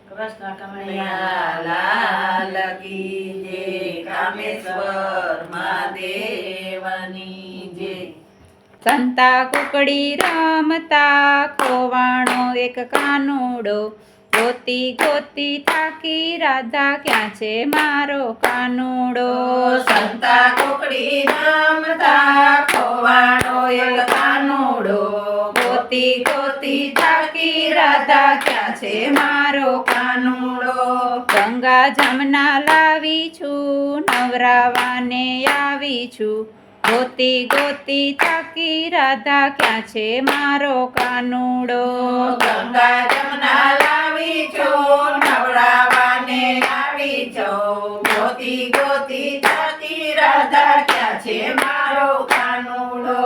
કૃષ્ણ કનૈયા લાલ કી જય કામેશ્વર મહાદેવની જય સંતા કુકડી રમતા, ખોવાણો એક કાનુડો. ગોતી ગોતી થાકી, રાધા ક્યાં છે મારો કાનુડો? સંતા કુકડી રમતા, ખોવાણો એક કાનુડો. ગોતી ગોતી થાકી રાધા ક્યાં છે મારો કાનુડો? ગંગા જમના લાવી છું, નવરાવાને આવી છું. ગોતી ગોતી ચાકી રાધા ક્યાં છે મારો કાનુડો? ગંગા જમના લાવી છો નવડાવાને લાવી છો. ગોતી ગોતી થાકી રાધા ક્યાં છે મારો કાનુડો?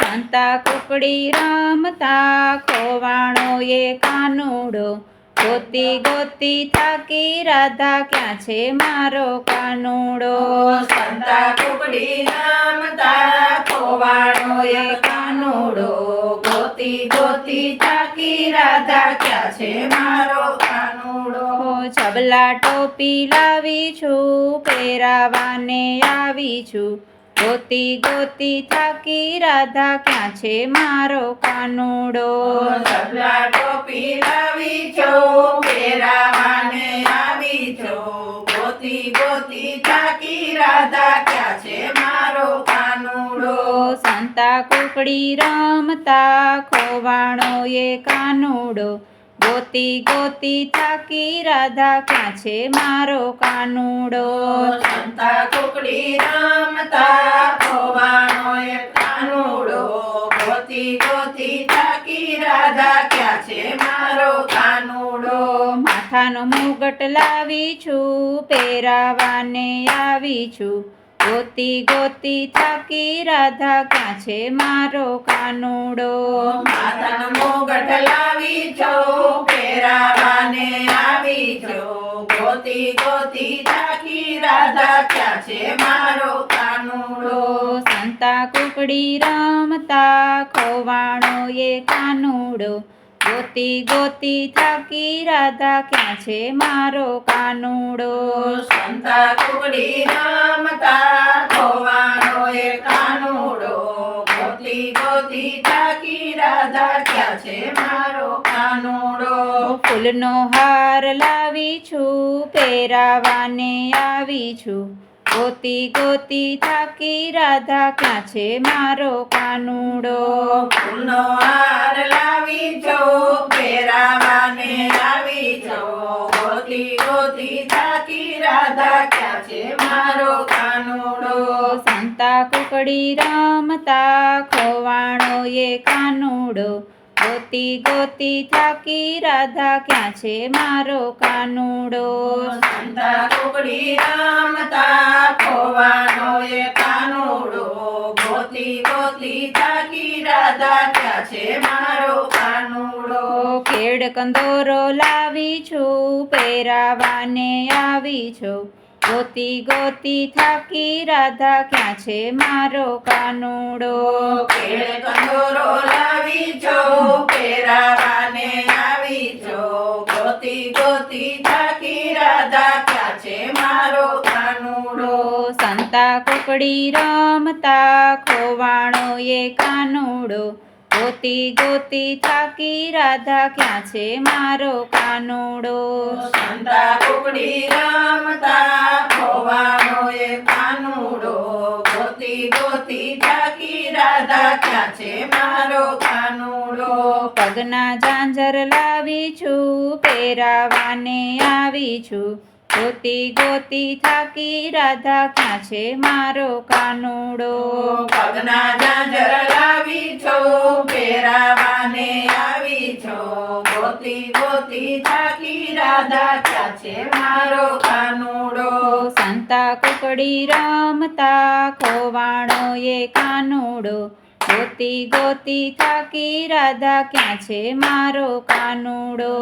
સંતા કુકડી રામતા ખોવાણો એ કાનુડો. ગોતી ગોતી થાકી રાધા ક્યાં છે મારો કાનુડો? સંતા કુકડી રમતા ખોવાણો એ કાનુડો. ગોતી ગોતી થાકી રાધા ક્યાં છે મારો કાનુડો? છબલા ટોપી લાવી છું પહેરાવાને આવી છું. ગોતી ગોતી થાકી રાધા ક્યાં છે મારો કાનુડો? ટોપી લાવી છો પહેરાવાને આવી છો. ગોતી ગોતી થાકી રાધા ક્યાં છે મારો કાનુડો? સંતા કુકડી રમતા ખોવાણો એ કાનુડો. ગોતી ગોતી થાકી રાધા ક્યાં છે મારો કાનુડો? સંતા કુકડી રમતા ખોવાનો એક કાનુડો. ગોતી ગોતી થાકી રાધા ક્યાં છે મારો કાનુડો? માથાનો મુગટ લાવી છું પહેરાવાને આવી છું. ગોતી ગોતી થાકી રાધા કાંછે છે મારો કાનુડો. માતાનો મોગટ લાવી છો પહેરાવાને આવી છો ગોતી ગોતી થાકી રાધા ક્યાં છે મારો કાનુડો. સંતા કુકડી રમતા ખોવાણો એ કાનુડો. ગોતી ગોતી થાકી રાધા ક્યાં છે મારો કાનુડો? સંતા કુડી રમતા ખોવાનો એ કાનુડો. ગોતી ગોતી થાકી રાધા ક્યાં છે મારો કાનુડો? ફૂલનો હાર લાવી છું પહેરાવાને આવી છું. ગોતી ગોતી થાકી રાધા ક્યાં છે મારો કાનુડો? ફૂલનો હાર લાવી છો પહેરાવાને લાવી છો ગોતી ગોતી થાકી રાધા ક્યાં છે મારો કાનુડો? સંતા કુકડી રમતા ખોવાણો એ કાનુડો. ગોતી ગોતી થાકી રાધા ક્યાં છે મારો કાનુડો? સંતા કુકડી રમતા ખોવાનો એ કાનુડો. ગોતી ગોતી થાકી રાધા ક્યાં છે મારો કાનુડો? ખેડ કંદોરો લાવી છું પહેરાવાને આવી છું. ગોતી ગોતી થાકી રાધા ક્યાં છે મારો કાનુડો? કેળ કંદોરો લાવી જો પહેરાવાને આવી જો. ગોતી ગોતી થાકી રાધા ક્યાં છે મારો કાનુડો? સંતા કુકડી રમતા ખોવાણો એ કાનુડો. ગોતી ગોતી થાકી રાધા ક્યાં છે મારો કાનોડો? સંતા કુકડી રમતા ખોવાનો એ કાનોડો. ગોતી ગોતી થાકી રાધા ક્યાં છે મારો કાનોડો? પગના ઝાંઝર લાવી છું પહેરાવાને આવી છું. ગોતી ગોતી થાકી રાધા ક્યાં છે મારો કાનુડો? પગના ઝાંઝર લાવી છો પહેરાવાને આવી છો. ગોતી ગોતી થાકી રાધા ક્યાં છે મારો કાનુડો? સંતા કુકડી રમતા ખોવાણો એ કાનુડો. ગોતી ગોતી થાકી રાધા ક્યાં છે મારો કાનુડો?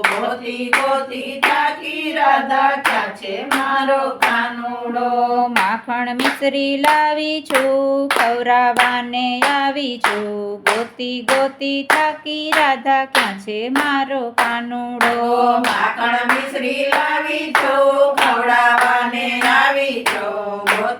ગોતી ગોતી થાકી રાધા ક્યાં છે મારો કાનુડો? માખણ મિશ્રી લાવી છું ખવરાવાને આવી છું. ગોતી ગોતી થાકી રાધા ક્યાં છે મારો કાનુડો? માખણ મિશ્રી લાવી છો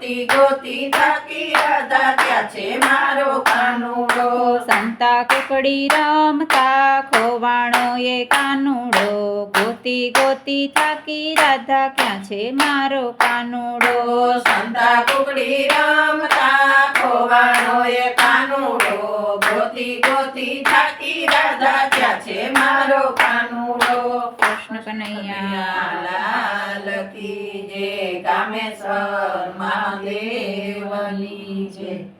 ગોતી ગોતી થાકી રાધા ક્યાં છે મારો કાનુડો. સંતા કુકડી રમતા ખોવાણો એ કાનુડો. ગોતી ગોતી થાકી રાધા ક્યાં છે મારો કાનુડો. સંતા કુકડી રમતા ખોવાણો એ કાનુડો. ગોતી ગોતી થાકી રાધા ક્યાં છે મારો કાનુડો. કૃષ્ણ કનૈયા. લાલ કી જય કામેશ્વર મહાદેવની જય.